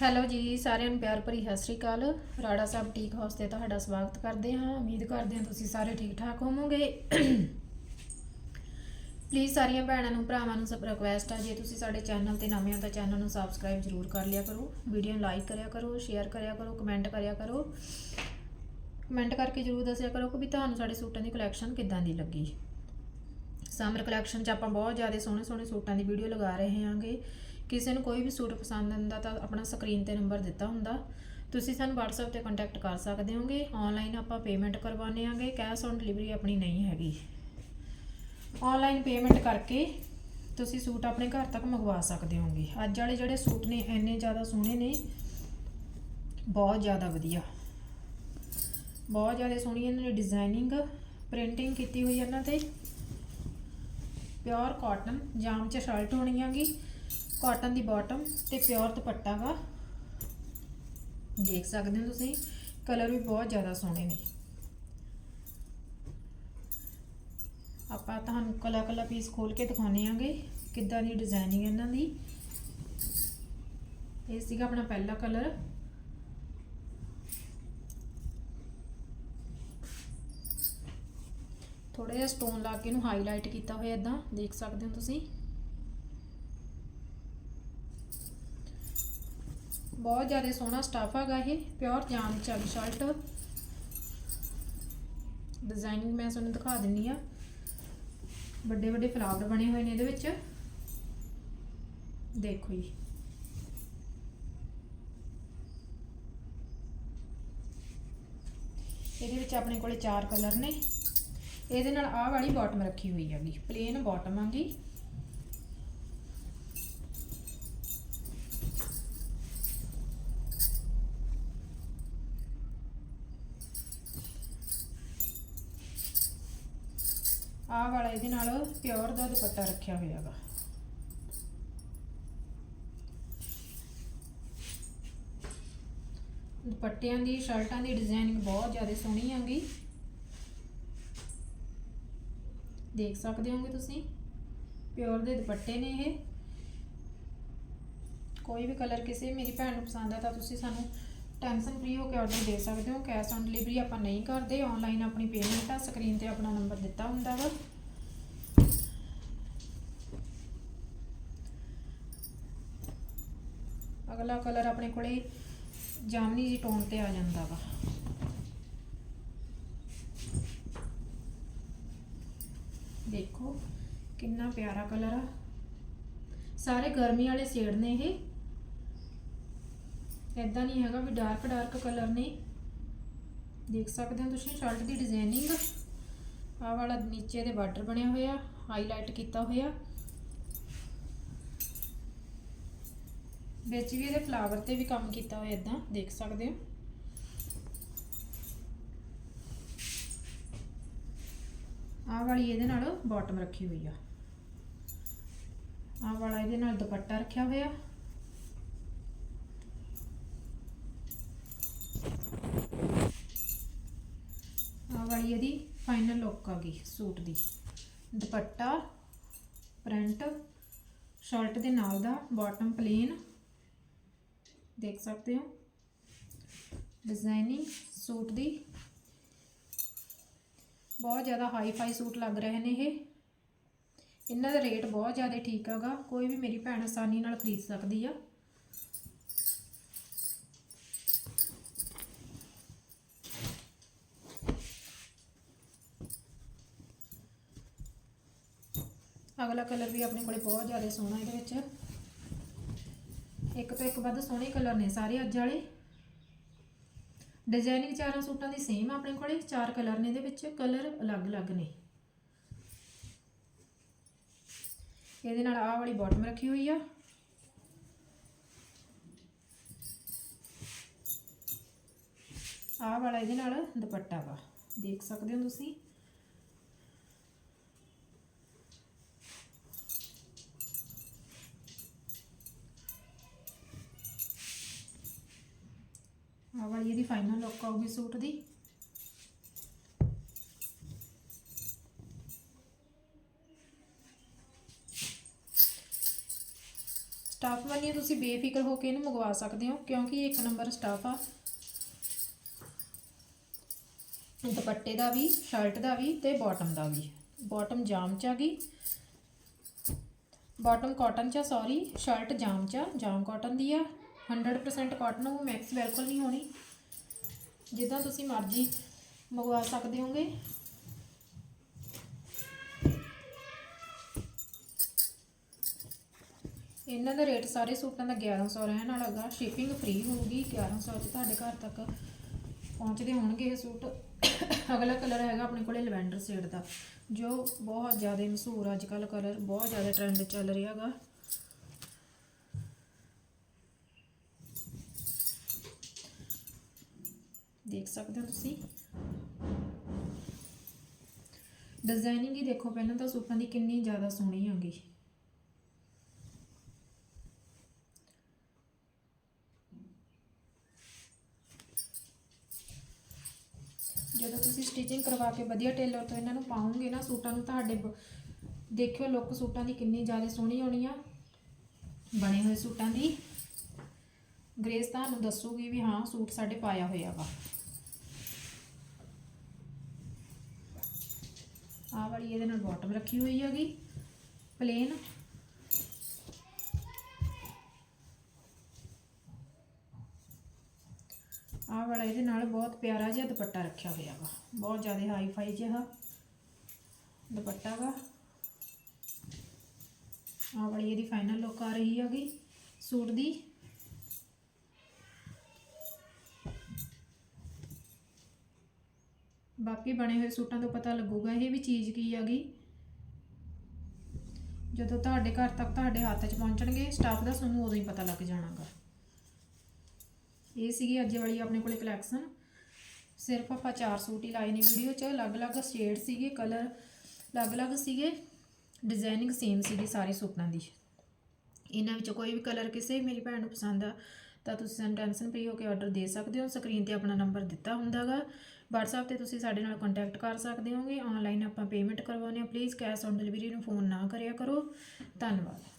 Hello ਜੀ, ਸਾਰਿਆਂ ਨੂੰ ਪਿਆਰ ਭਰੀ ਸਤਿ ਸ੍ਰੀ ਅਕਾਲ। ਰਾੜਾ ਸਾਹਿਬ ਟੀਕ ਹਾਊਸ ਤੇ ਤੁਹਾਡਾ ਸਵਾਗਤ ਕਰਦੇ ਹਾਂ। ਉਮੀਦ ਕਰਦੇ ਹਾਂ ਤੁਸੀਂ ਸਾਰੇ ਠੀਕ ਠਾਕ ਹੋਵੋਗੇ। ਪਲੀਜ਼ ਸਾਰੀਆਂ ਭੈਣਾਂ ਨੂੰ, ਭਰਾਵਾਂ ਨੂੰ ਸਭ ਰਿਕੁਐਸਟ ਆ, ਜੇ ਤੁਸੀਂ ਸਾਡੇ ਚੈਨਲ ਤੇ ਨਵੇਂ ਹੋ ਤਾਂ ਚੈਨਲ ਨੂੰ ਸਬਸਕ੍ਰਾਈਬ ਜ਼ਰੂਰ ਕਰ ਲਿਆ ਕਰੋ। ਵੀਡੀਓ ਨੂੰ ਲਾਈਕ ਕਰਿਆ ਕਰੋ ਸ਼ੇਅਰ ਕਰਿਆ ਕਰੋ ਕਮੈਂਟ ਕਰਿਆ ਕਰੋ। ਕਮੈਂਟ ਕਰਕੇ ਜ਼ਰੂਰ ਦੱਸਿਆ ਕਰੋ ਕਿ ਵੀ ਤੁਹਾਨੂੰ ਸਾਡੇ ਸੂਟਾਂ ਦੀ ਕਲੈਕਸ਼ਨ ਕਿੱਦਾਂ ਦੀ ਲੱਗੀ। ਸਮਰ ਕਲੈਕਸ਼ਨ 'ਚ ਆਪਾਂ ਬਹੁਤ ਜ਼ਿਆਦਾ ਸੋਹਣੇ ਸੋਹਣੇ ਸੂਟਾਂ ਦੀ ਵੀਡੀਓ ਲਗਾ ਰਹੇ ਹਾਂਗੇ। ਕਿਸੇ ਨੂੰ ਕੋਈ ਵੀ ਸੂਟ ਪਸੰਦ ਆਉਂਦਾ ਤਾਂ ਆਪਣਾ ਸਕਰੀਨ ਤੇ ਨੰਬਰ ਦਿੱਤਾ ਹੁੰਦਾ। ਤੁਸੀਂ ਸਾਨੂੰ WhatsApp ਤੇ ਕੰਟੈਕਟ ਕਰ ਸਕਦੇ ਹੋਗੇ। ਆਨਲਾਈਨ ਆਪਾਂ ਪੇਮੈਂਟ ਕਰਵਾਉਂਦੇ ਆਂਗੇ। ਕੈਸ਼ ਔਨ ਡਿਲੀਵਰੀ ਆਪਣੀ ਨਹੀਂ ਹੈਗੀ। ਆਨਲਾਈਨ ਪੇਮੈਂਟ ਕਰਕੇ ਤੁਸੀਂ ਸੂਟ ਆਪਣੇ ਘਰ ਤੱਕ ਮੰਗਵਾ ਸਕਦੇ ਹੋਗੇ। ਅੱਜ ਵਾਲੇ ਜਿਹੜੇ ਸੂਟ ਨੇ, ਇੰਨੇ ਜ਼ਿਆਦਾ ਸੋਹਣੇ ਨੇ। ਬਹੁਤ ਜ਼ਿਆਦਾ ਵਧੀਆ। ਬਹੁਤ ਜ਼ਿਆਦਾ ਸੋਹਣੀ ਇਹਨਾਂ ਨੇ ਡਿਜ਼ਾਈਨਿੰਗ ਪ੍ਰਿੰਟਿੰਗ ਕੀਤੀ ਹੋਈ ਇਹਨਾਂ ਤੇ। ਪਿਓਰ ਕਾਟਨ ਜਾਮ ਚ ਸ਼ਰਟ ਹੋਣੀ ਹੈਗੀ। ਕਾਟਨ ਦੀ ਬਾਟਮ ਤੇ ਪਿਓਰ ਦੁਪੱਟਾ ਵਾ। ਦੇਖ ਸਕਦੇ ਹੋ ਤੁਸੀਂ ਕਲਰ ਵੀ ਬਹੁਤ ਜ਼ਿਆਦਾ ਸੋਹਣੇ ਨੇ। ਆਪਾਂ ਤੁਹਾਨੂੰ ਕਲਾ ਕਲਾ ਪੀਸ ਖੋਲ ਕੇ ਦਿਖਾਉਣੇ ਆਂਗੇ, ਕਿੱਦਾਂ ਦੀ ਡਿਜ਼ਾਈਨਿੰਗ ਇਹਨਾਂ ਦੀ। ਇਹ ਸੀਗਾ ਆਪਣਾ ਪਹਿਲਾ ਕਲਰ ਥੋੜਾ ਜਿਹਾ ਸਟੋਨ ਲਾ ਕੇ ਇਹਨੂੰ ਹਾਈਲਾਈਟ ਕੀਤਾ ਹੋਇਆ ਇਦਾਂ ਦੇਖ ਸਕਦੇ ਹੋ ਤੁਸੀਂ। ਬਹੁਤ ਜ਼ਿਆਦਾ ਸੋਹਣਾ ਸਟਾਫ ਹੈਗਾ ਇਹ ਪਿਓਰ ਜਾਮ ਚੱਲ ਸ਼ਰਟ ਡਿਜ਼ਾਈਨਿੰਗ ਮੈਂ ਤੁਹਾਨੂੰ ਦਿਖਾ ਦਿੰਨੀ ਆ। ਵੱਡੇ ਵੱਡੇ ਫਲਾਵਰ ਬਣੇ ਹੋਏ ਨੇ ਇਹਦੇ ਵਿੱਚ। ਦੇਖੋ ਜੀ। ਇਹਦੇ ਵਿੱਚ ਆਪਣੇ ਕੋਲੇ ਚਾਰ ਕਲਰ ਨੇ। ਇਹਦੇ ਨਾਲ ਆਹ ਵਾਲੀ ਬਾਟਮ ਰੱਖੀ ਹੋਈ ਹੈਗੀ ਪਲੇਨ ਬਾਟਮ ਆਂਗੀ ਆਹ ਵਾਲਾ ਇਹਦੇ ਨਾਲ ਪਿਓਰ ਦਾ ਦੁਪੱਟਾ ਰੱਖਿਆ ਹੋਇਆ ਹੈਗਾ ਦੁਪੱਟਿਆਂ ਦੀ, ਸ਼ਰਟਾਂ ਦੀ ਡਿਜ਼ਾਈਨਿੰਗ ਬਹੁਤ ਜ਼ਿਆਦਾ ਸੋਹਣੀ ਆਂਗੀ ਦੇਖ ਸਕਦੇ ਹੋਗੇ ਤੁਸੀਂ? ਪਿਓਰ ਦੇ ਦੁਪੱਟੇ ਨੇ ਇਹ। ਕੋਈ ਵੀ ਕਲਰ ਕਿਸੇ ਮੇਰੀ ਭੈਣ ਨੂੰ ਪਸੰਦ ਆ ਤਾਂ ਤੁਸੀਂ ਸਾਨੂੰ ਟੈਨਸ਼ਨ ਫ੍ਰੀ ਹੋ ਕੇ ਆਰਡਰ ਦੇ ਸਕਦੇ ਹੋ ਕੈਸ਼ ਔਨ ਡਿਲੀਵਰੀ ਆਪਾਂ ਨਹੀਂ ਕਰਦੇ ਆਨਲਾਈਨ ਆਪਣੀ ਪੇਮੈਂਟ ਆ ਸਕਰੀਨ ਤੇ ਆਪਣਾ ਨੰਬਰ ਦਿੱਤਾ ਹੁੰਦਾ ਵਾ। ਅਗਲਾ ਕਲਰ ਆਪਣੇ ਕੋਲੇ ਜਾਮਨੀ ਜੀ ਟੋਨ ਤੇ ਆ ਜਾਂਦਾ ਵਾ। ਦੇਖੋ ਕਿੰਨਾ ਪਿਆਰਾ ਕਲਰ ਆ। ਸਾਰੇ ਗਰਮੀ ਵਾਲੇ ਸ਼ੇਡ ਨੇ ਇਹ। ਇਦਾਂ ਨਹੀਂ ਹੈਗਾ ਵੀ ਡਾਰਕ ਡਾਰਕ ਕਲਰ ਨੇ ਦੇਖ ਸਕਦੇ ਹੋ ਤੁਸੀਂ ਸ਼ਰਟ ਦੀ ਡਿਜ਼ਾਈਨਿੰਗ ਆਹ ਵਾਲਾ ਨੀਚੇ ਦੇ ਬਾਰਡਰ ਬਣਿਆ ਹੋਇਆ ਹਾਈਲਾਈਟ ਕੀਤਾ ਹੋਇਆ। ਵਿੱਚ ਵੀ ਇਹਦੇ ਫਲਾਵਰ ਤੇ ਵੀ ਕੰਮ ਕੀਤਾ ਹੋਇਆ ਇਦਾਂ ਦੇਖ ਸਕਦੇ ਹੋ। ਆਹ ਵਾਲੀ ਇਹਦੇ ਨਾਲ ਬਾਟਮ ਰੱਖੀ ਹੋਈ ਆ। ਆਹ ਵਾਲਾ ਇਹਦੇ ਨਾਲ ਦੁਪੱਟਾ ਰੱਖਿਆ ਹੋਇਆ। ਆਹ ਇਹਦੀ ਫਾਈਨਲ ਲੁੱਕ ਆ ਗਈ ਸੂਟ ਦੀ। ਦੁਪੱਟਾ ਪ੍ਰਿੰਟ ਸ਼ਰਟ ਦੇ ਨਾਲ ਦਾ ਬਾਟਮ ਪਲੇਨ ਦੇਖ ਸਕਦੇ ਹੋ। ਡਿਜ਼ਾਈਨਿੰਗ ਸੂਟ ਦੀ। ਬਹੁਤ ਜ਼ਿਆਦਾ ਹਾਈ ਫਾਈ ਸੂਟ ਲੱਗ ਰਹੇ ਨੇ ਇਹ। ਇਹਨਾਂ ਦਾ ਰੇਟ ਬਹੁਤ ਜ਼ਿਆਦਾ ਠੀਕ ਹੈਗਾ। ਕੋਈ ਵੀ ਮੇਰੀ ਭੈਣ ਆਸਾਨੀ ਨਾਲ ਖਰੀਦ ਸਕਦੀ ਆ। ਅਗਲਾ ਕਲਰ ਵੀ ਆਪਣੇ ਕੋਲੇ ਬਹੁਤ ਜ਼ਿਆਦਾ ਸੋਹਣਾ ਇਹਦੇ ਵਿੱਚ। ਇੱਕ ਤੋਂ ਇੱਕ ਵੱਧ ਸੋਹਣੇ ਕਲਰ ਨੇ ਸਾਰੇ ਅੱਜ ਵਾਲੇ। ਡਿਜ਼ਾਈਨਿੰਗ ਚਾਰਾਂ ਸੂਟਾਂ ਦੀ ਸੇਮ ਆਪਣੇ ਕੋਲੇ, ਚਾਰ ਕਲਰ ਨੇ ਇਹਦੇ ਵਿੱਚ, ਕਲਰ ਅਲੱਗ-ਅਲੱਗ ਨੇ। ਇਹਦੇ ਨਾਲ ਆਹ ਵਾਲੀ ਬਾਟਮ ਰੱਖੀ ਹੋਈ ਆ। ਆਹ ਵਾਲਾ ਇਹਦੇ ਨਾਲ ਦੁਪੱਟਾ ਵਾ। ਦੇਖ ਸਕਦੇ ਹੋ ਤੁਸੀਂ? ਆਹ ਵਾਲੀ ਇਹਦੀ ਫਾਈਨਲ ਲੁੱਕ ਆਊਗੀ ਸੂਟ ਦੀ। ਸਟਾਫ ਵਾਲੀਆਂ ਤੁਸੀਂ ਬੇਫਿਕਰ ਹੋ ਕੇ ਇਹਨੂੰ ਮੰਗਵਾ ਸਕਦੇ ਹੋ ਕਿਉਂਕਿ ਇਹ ਇੱਕ ਨੰਬਰ ਸਟਾਫ ਆ। ਦੁਪੱਟੇ ਦਾ ਵੀ ਸ਼ਰਟ ਦਾ ਵੀ ਤੇ ਬਾਟਮ ਦਾ ਵੀ। ਬਾਟਮ ਜਾਮ ਚ ਆ ਗਈ। ਬਾਟਮ ਕਾਟਨ ਚ ਸੌਰੀ ਸ਼ਰਟ ਜਾਮ ਚ ਆ, ਜਾਮ ਕਾਟਨ ਦੀ ਆ। 100% ਕਾਟਨ ਉਹ ਮੈਕਸ ਬਿਲਕੁਲ ਨਹੀਂ ਹੋਣੀ। ਜਿੱਦਾਂ ਤੁਸੀਂ ਮਰਜ਼ੀ ਮੰਗਵਾ ਸਕਦੇ ਹੋਗੇ। ਇਹਨਾਂ ਦਾ ਰੇਟ ਸਾਰੇ ਸੂਟਾਂ ਦਾ 1100 ਰਹਿਣ ਵਾਲਾ ਗਾ। ਸ਼ਿਪਿੰਗ ਫ੍ਰੀ ਹੋਊਗੀ 1100 ਚ ਤੁਹਾਡੇ ਘਰ ਤੱਕ ਪਹੁੰਚਦੇ ਹੋਣਗੇ ਇਹ ਸੂਟ। ਅਗਲਾ ਕਲਰ ਹੈਗਾ ਆਪਣੇ ਕੋਲੇ ਲਵੈਂਡਰ ਸ਼ੇਡ ਦਾ, ਜੋ ਬਹੁਤ ਜ਼ਿਆਦਾ ਮਸ਼ਹੂਰ ਅੱਜ ਕੱਲ ਕਲਰ ਬਹੁਤ ਜ਼ਿਆਦਾ ਟ੍ਰੈਂਡ ਚੱਲ ਰਿਹਾ ਗਾ। ਦੇਖ ਸਕਦੇ ਹੋ ਤੁਸੀਂ। ਡਿਜ਼ਾਈਨਿੰਗ ਹੀ ਦੇਖੋ, ਪਹਿਲਾਂ ਤਾਂ ਸੂਟਾਂ ਦੀ ਕਿੰਨੀ ਜ਼ਿਆਦਾ ਸੋਹਣੀ ਹੈਗੀ ਜਦੋਂ ਤੁਸੀਂ ਸਟਿਚਿੰਗ ਕਰਵਾ ਕੇ ਵਧੀਆ ਟੇਲਰ ਤੋਂ ਇਹਨਾਂ ਨੂੰ ਪਾਉਂਗੇ ਨਾ, ਸੂਟਾਂ ਨੂੰ ਤੁਹਾਡੇ ਦੇਖਿਓ ਲੁੱਕ ਸੂਟਾਂ ਦੀ ਕਿੰਨੀ ਜ਼ਿਆਦਾ ਸੋਹਣੀ ਹੋਣੀ ਆ। ਬਣੇ ਹੋਏ ਸੂਟਾਂ ਦੀ। ਗ੍ਰੇਸ ਤੁਹਾਨੂੰ ਦੱਸੂਗੀ ਵੀ ਹਾਂ, ਸੂਟ ਸਾਡੇ ਪਾਇਆ ਹੋਇਆ ਵਾ। ਆਹ ਵਾਲੀ ਇਹਦੇ ਨਾਲ ਬਾਟਮ ਰੱਖੀ ਹੋਈ ਹੈਗੀ ਪਲੇਨ ਆਹ ਵਾਲਾ ਇਹਦੇ ਨਾਲ ਬਹੁਤ ਪਿਆਰਾ ਜਿਹਾ ਦੁਪੱਟਾ ਰੱਖਿਆ ਹੋਇਆ ਵਾ, ਬਹੁਤ ਜ਼ਿਆਦਾ ਹਾਈ ਫਾਈ ਜਿਹਾ ਦੁਪੱਟਾ ਵਾ। ਆਹ ਵਾਲੀ ਇਹਦੀ ਫਾਈਨਲ ਲੁੱਕ ਆ ਰਹੀ ਹੈਗੀ ਸੂਟ ਦੀ। ਬਾਕੀ ਬਣੇ ਹੋਏ ਸੂਟਾਂ ਤੋਂ ਪਤਾ ਲੱਗੂਗਾ ਇਹ ਵੀ ਚੀਜ਼ ਕੀ ਹੈਗੀ। ਜਦੋਂ ਤੁਹਾਡੇ ਘਰ ਤੱਕ ਤੁਹਾਡੇ ਹੱਥ 'ਚ ਪਹੁੰਚਣਗੇ ਸਟਾਫ ਦਾ ਤੁਹਾਨੂੰ ਉਦੋਂ ਹੀ ਪਤਾ ਲੱਗ ਜਾਣਾਗਾ। ਇਹ ਸੀਗੀ ਅੱਜ ਵਾਲੀ ਆਪਣੇ ਕੋਲੇ ਕਲੈਕਸ਼ਨ ਸਿਰਫ ਆਪਾਂ ਚਾਰ ਸੂਟ ਹੀ ਲਾਏ ਨੇ ਵੀਡੀਓ 'ਚ। ਅਲੱਗ-ਅਲੱਗ ਸ਼ੇਡ ਸੀਗੇ ਕਲਰ ਅਲੱਗ-ਅਲੱਗ ਸੀਗੇ। ਡਿਜ਼ਾਈਨਿੰਗ ਸੇਮ ਸੀਗੀ ਸਾਰੇ ਸੂਟਾਂ ਦੀ। ਇਹਨਾਂ ਵਿੱਚ ਕੋਈ ਵੀ ਕਲਰ ਕਿਸੇ ਵੀ ਮੇਰੀ ਭੈਣ ਨੂੰ ਪਸੰਦ ਆ, ਤਾਂ ਤੁਸੀਂ ਸਾਨੂੰ ਟੈਨਸ਼ਨ ਫ੍ਰੀ ਹੋ ਕੇ ਆਰਡਰ ਦੇ ਸਕਦੇ ਹੋ। ਸਕਰੀਨ ਤੇ ਆਪਣਾ ਨੰਬਰ ਦਿੱਤਾ ਹੁੰਦਾਗਾ। WhatsApp ਤੇ ਤੁਸੀਂ ਸਾਡੇ ਨਾਲ ਕੰਟੈਕਟ ਕਰ ਸਕਦੇ ਹੋਗੇ। ਆਨਲਾਈਨ ਆਪਾਂ ਪੇਮੈਂਟ ਕਰਵਾਉਂਦੇ ਹਾਂ। ਪਲੀਜ਼ ਕੈਸ਼ ਔਨ ਡਿਲੀਵਰੀ ਨੂੰ ਫੋਨ ਨਾ ਕਰਿਆ ਕਰੋ। ਧੰਨਵਾਦ।